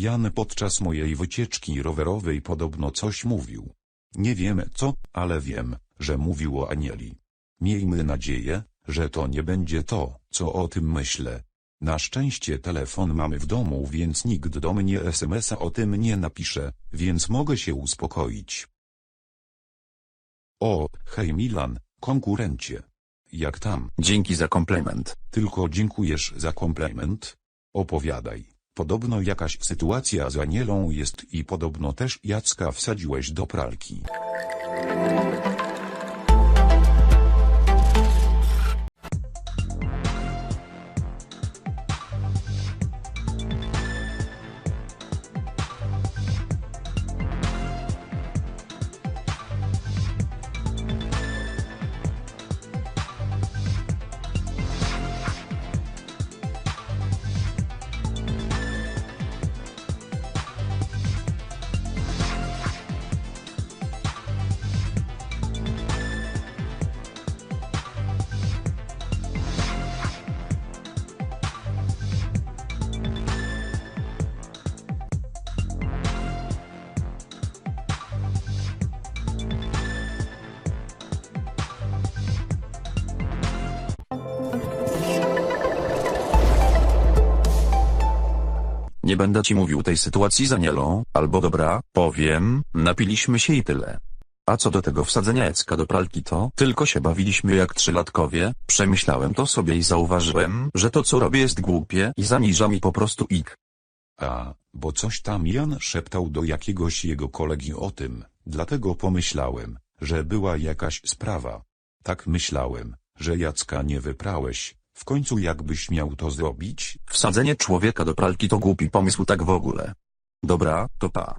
Jan podczas mojej wycieczki rowerowej podobno coś mówił. Nie wiem co, ale wiem, że mówił o Anieli. Miejmy nadzieję, że to nie będzie to, co o tym myślę. Na szczęście telefon mamy w domu, więc nikt do mnie SMS-a o tym nie napisze, więc mogę się uspokoić. O, hej Milan, konkurencie. Jak tam? Dzięki za komplement. Tylko dziękujesz za komplement? Opowiadaj. Podobno jakaś sytuacja z Anielą jest i podobno też Jacka wsadziłeś do pralki. Nie będę ci mówił tej sytuacji z Anielą, albo dobra, powiem, napiliśmy się i tyle. A co do tego wsadzenia Jacka do pralki to tylko się bawiliśmy jak trzylatkowie, przemyślałem to sobie i zauważyłem, że to co robię jest głupie i zaniża mi po prostu ik. A, bo coś tam Jan szeptał do jakiegoś jego kolegi o tym, dlatego pomyślałem, że była jakaś sprawa. Tak myślałem, że Jacka nie wyprałeś, w końcu jakbyś miał to zrobić, Wsadzenie człowieka do pralki to głupi pomysł tak w ogóle. Dobra, to pa.